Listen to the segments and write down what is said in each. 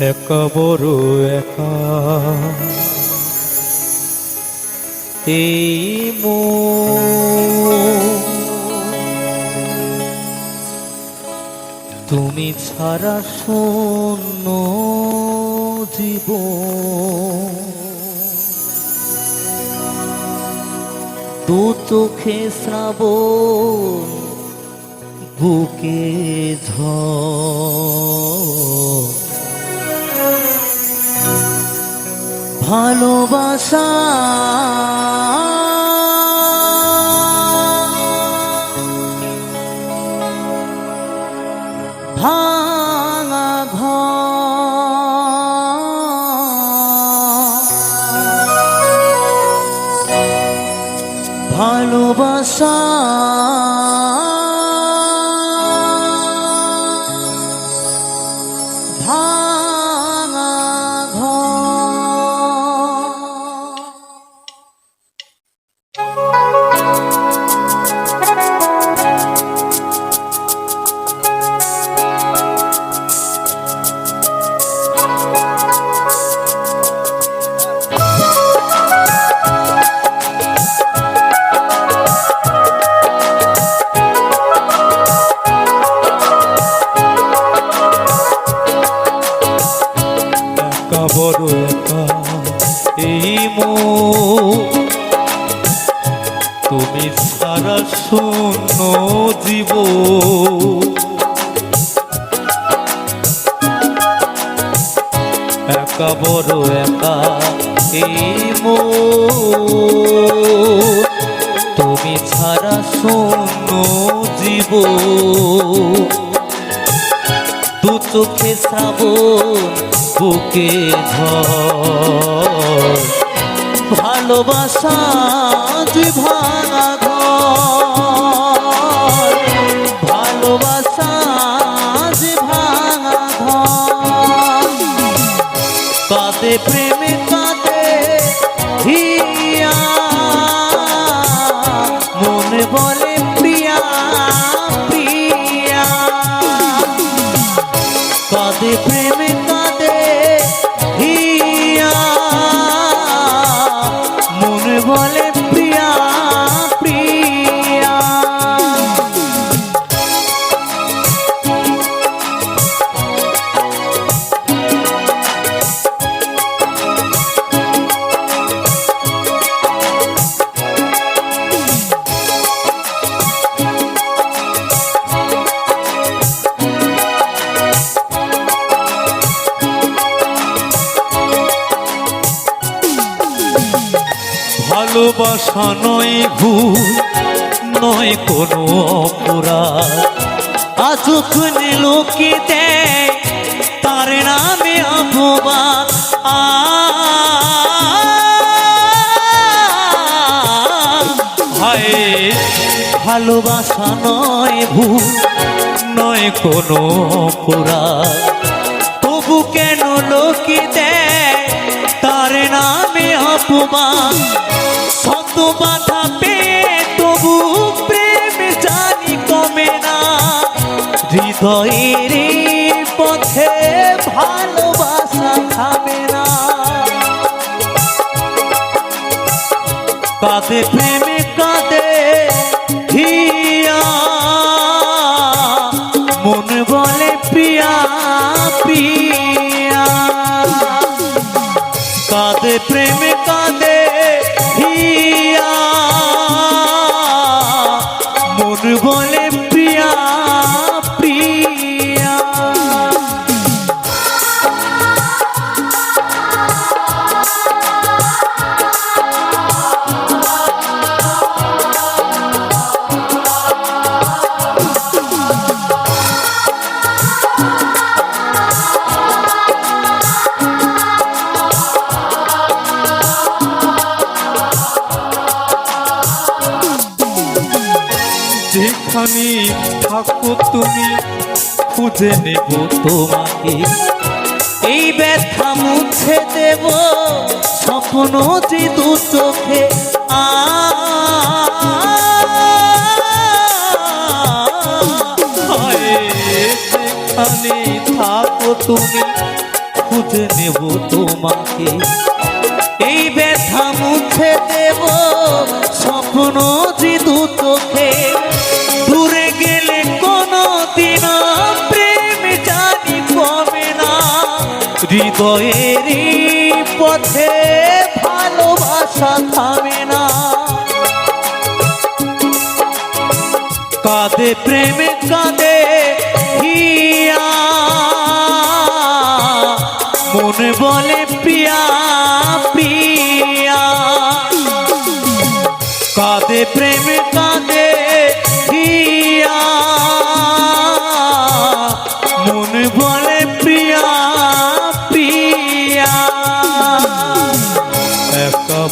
একা বড় একা। মন তুমি ছাড়া শূন্য জীব দু চোখে শ্রাবণ বুকে ঝড় ভালোবাসা। ভালোবাসা। ভাঙা একা এই মো তুমি সারা শূন্য জীব। একা বড় একা এই মো তুমি ছাড়া শূন্য জীব। দু চোখে শ্রাবণ বুকে ভালোবাসা ভালোবাসা নয় ভুল নয় কোনো অপরাধ। আজক লোকে দেয়, তার নামে অপবাদ। হায়, ভালোবাসা নয় ভুল নয় কোনো অপরাধ। তবু কেন লোকে দেয়, তার নামে অপমান হৃদয়ের পথে ভালোবাসা থামে না। কাঁদে প্রেমে যেখানে থাকো তুমি, খুঁজে নেব তোমাকে। এই ব্যথা মুছে দেব, স্বপ্ন যে দু চোখে আ। থাকো তুমি, খুঁজে নেব তোমাকে। এই ব্যথা মুছে দেব, স্বপ্ন যে দু চোখে হৃদয়েরই পথে ভালোবাসা থামে না। কাঁদে প্রেমে কাঁদে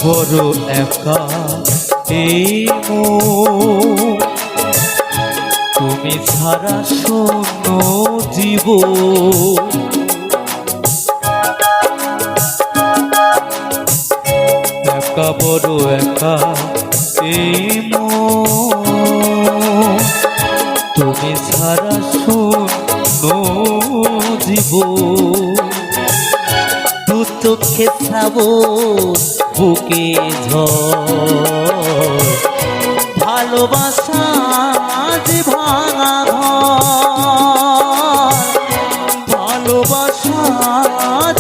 বড় একা এই তুমি ছাড়া শূন্য জীব একা বড় একা এই তুমি ছাড়া শূন্য জীব স্বেচ্ছাব বুকে ভালোবাসা যে ভাঙা ঘর। ভালোবাসা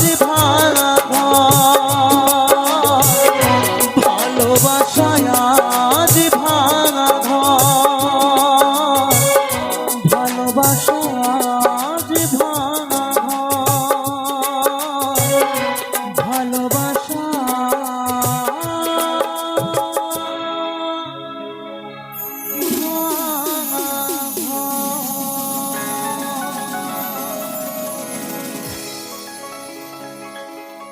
যে ভাঙা ঘর। ভালোবাসা